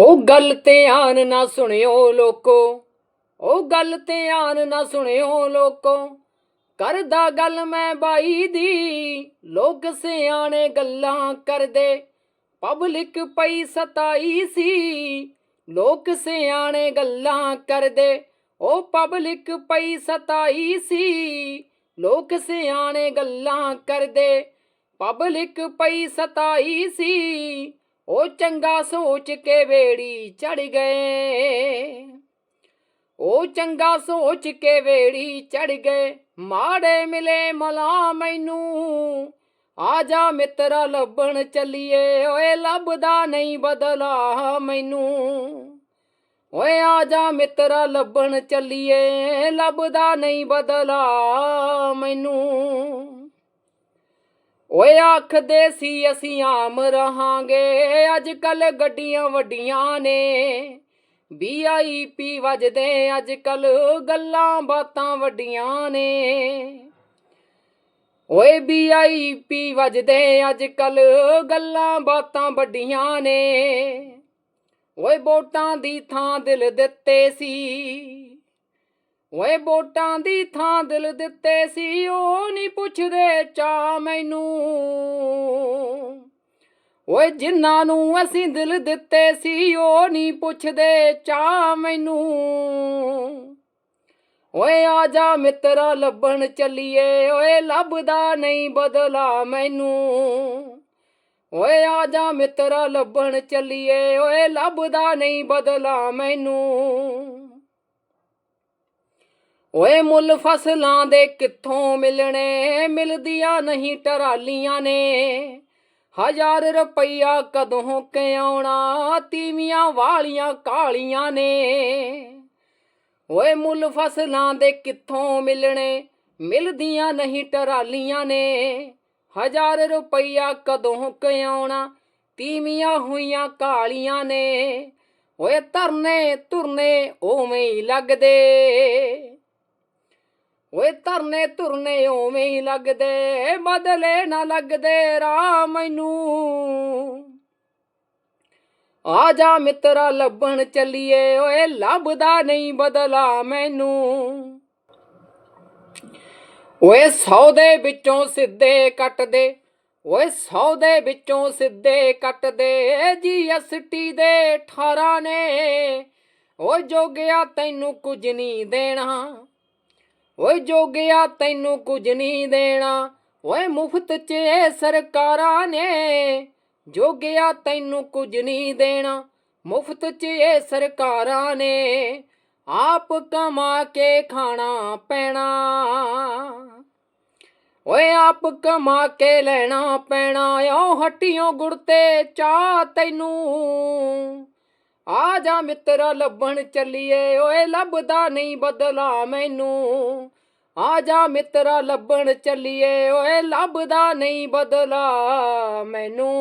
ਉਹ ਗੱਲ ਤੇ ਆਨ ਨਾ ਸੁਣਿਓ ਲੋਕੋ, ਉਹ ਗੱਲ ਤੇ ਆਨ ਨਾ ਸੁਣਿਓ ਲੋਕੋ। ਕਰਦਾ ਗੱਲ ਮੈਂ ਬਾਈ ਦੀ, ਲੋਕ ਸਿਆਣੇ ਗੱਲਾਂ ਕਰਦੇ। ਪਬਲਿਕ ਪਈ ਸਤਾਈ ਸੀ, ਲੋਕ ਸਿਆਣੇ ਗੱਲਾਂ ਕਰਦੇ। ਉਹ ਪਬਲਿਕ ਪਈ ਸਤਾਈ ਸੀ, ਲੋਕ ਸਿਆਣੇ ਗੱਲਾਂ ਕਰਦੇ। ਪਬਲਿਕ ਪਈ ਸਤਾਈ ਸੀ ਉਹ ਚੰਗਾ ਸੋਚ ਕੇ ਵੇੜੀ ਚੜ ਗਏ। ਉਹ ਚੰਗਾ ਸੋਚ ਕੇ ਵੇੜੀ ਚੜ ਗਏ। ਮਾੜੇ ਮਿਲੇ ਮਲਾ ਮੈਨੂੰ। ਆ ਜਾ ਮਿੱਤਰਾ, ਲੱਭਣ ਚੱਲੀਏ। ਓਏ, ਲੱਭਦਾ ਨਹੀਂ ਬਦਲਾ ਮੈਨੂੰ। ਓਏ, ਆ ਜਾ ਮਿੱਤਰਾ, ਲੱਭਣ ਚੱਲੀਏ। ਲੱਭਦਾ ਨਹੀਂ ਬਦਲਾ ਮੈਨੂੰ। ਓਏ ਆਖਦੇ ਸੀ ਅਸੀਂ ਆਮ ਰਹਾਂਗੇ, ਅੱਜ ਕੱਲ ਗੱਡੀਆਂ ਵੱਡੀਆਂ ਨੇ। ਵੀਆਈਪੀ ਵੱਜਦੇ, ਅੱਜ ਕੱਲ ਗੱਲਾਂ ਬਾਤਾਂ ਵੱਡੀਆਂ ਨੇ। ਓਏ ਵੀਆਈਪੀ ਵੱਜਦੇ, ਅੱਜ ਕੱਲ ਗੱਲਾਂ ਬਾਤਾਂ ਵੱਡੀਆਂ ਨੇ। ਓਏ ਵੋਟਾਂ ਦੀ ਥਾਂ ਦਿਲ ਦਿੱਤੇ ਸੀ। ਓਏ ਵੋਟਾਂ ਦੀ ਥਾਂ ਦਿਲ ਦਿੱਤੇ ਸੀ, ਉਹ ਨਹੀਂ ਪੁੱਛਦੇ ਚਾ ਮੈਨੂੰ। ਓਏ ਜਿਨ੍ਹਾਂ ਨੂੰ ਅਸੀਂ ਦਿਲ ਦਿੱਤੇ ਸੀ, ਉਹ ਨਹੀਂ ਪੁੱਛਦੇ ਚਾ ਮੈਨੂੰ। ਓਏ ਆ ਜਾ ਮਿੱਤਰਾ, ਲੱਭਣ ਚੱਲੀਏ। ਓਏ ਲੱਭਦਾ ਨਹੀਂ ਬਦਲਾ ਮੈਨੂੰ। ਓਏ ਆ ਜਾ ਮਿੱਤਰਾ, ਲੱਭਣ ਚੱਲੀਏ। ਓਏ ਲੱਭਦਾ ਨਹੀਂ ਬਦਲਾ ਮੈਨੂੰ। ਓਏ ਮੁੱਲ ਫਸਲਾਂ ਦੇ ਕਿੱਥੋਂ ਮਿਲਣੇ? ਮਿਲਦੀਆਂ ਨਹੀਂ ਟਰਾਲੀਆਂ ਨੇ। ਹਜ਼ਾਰ ਰੁਪਈਆ ਕਦੋਂ ਕਿ ਆਉਣਾ? ਤੀਵੀਆਂ ਵਾਲੀਆਂ ਕਾਲੀਆਂ ਨੇ। ਓਏ ਮੁੱਲ ਫਸਲਾਂ ਦੇ ਕਿੱਥੋਂ ਮਿਲਣੇ? ਮਿਲਦੀਆਂ ਨਹੀਂ ਟਰਾਲੀਆਂ ਨੇ। ਹਜ਼ਾਰ ਰੁਪਈਆ ਕਦੋਂ ਕਿ ਆਉਣਾ? ਤੀਵੀਆਂ ਹੋਈਆਂ ਕਾਲੀਆਂ ਨੇ। ਓਏ ਧਰਨੇ ਤੁਰਨੇ ਉਵੇਂ ਹੀ ਲੱਗਦੇ। ਓਏ ਧਰਨੇ ਧੁਰਨੇ ਉਵੇਂ ਹੀ ਲੱਗਦੇ, ਬਦਲੇ ਨਾ ਲੱਗਦੇ ਰਾ ਮੈਨੂੰ। ਆ ਜਾ ਮਿੱਤਰਾ, ਲੱਭਣ ਚੱਲੀਏ, ਓਏ ਲੱਭਦਾ ਨਹੀਂ ਬਦਲਾ ਮੈਨੂੰ। ਓਏ ਸੌ ਦੇ ਵਿੱਚੋਂ ਸਿੱਧੇ ਕੱਟਦੇ, ਓਏ ਸੌ ਦੇ ਵਿੱਚੋਂ ਸਿੱਧੇ ਕੱਟਦੇ ਜੀਐਸਟੀ ਦੇ 18 ਨੇ। ਓਏ ਜੋਗਿਆ ਤੈਨੂੰ ਕੁਝ ਨਹੀਂ ਦੇਣਾ। ਓਏ ਜੋਗਿਆ ਤੈਨੂੰ ਕੁਝ ਨਹੀਂ ਦੇਣਾ। ਓਏ ਮੁਫਤ 'ਚ ਇਹ ਸਰਕਾਰਾਂ ਨੇ। ਜੋਗਿਆ ਤੈਨੂੰ ਕੁਝ ਨਹੀਂ ਦੇਣਾ। ਮੁਫਤ 'ਚ ਇਹ ਸਰਕਾਰਾਂ ਨੇ। ਆਪ ਕਮਾ ਕੇ ਖਾਣਾ ਪੈਣਾ। ਓਏ ਆਪ ਕਮਾ ਕੇ ਲੈਣਾ ਪੈਣਾ। ਓ ਹੱਟੀਆਂ ਗੁੜਤੇ ਚਾ ਤੈਨੂੰ। ਆ ਜਾ ਮਿੱਤਰਾ, ਲੱਭਣ ਚੱਲੀਏ, ਓਏ ਲੱਭਦਾ ਨਹੀਂ ਬਦਲਾ ਮੈਨੂੰ। ਆ ਜਾ ਮਿੱਤਰਾ, ਲੱਭਣ ਚੱਲੀਏ, ਓਏ ਲੱਭਦਾ ਨਹੀਂ ਬਦਲਾ ਮੈਨੂੰ।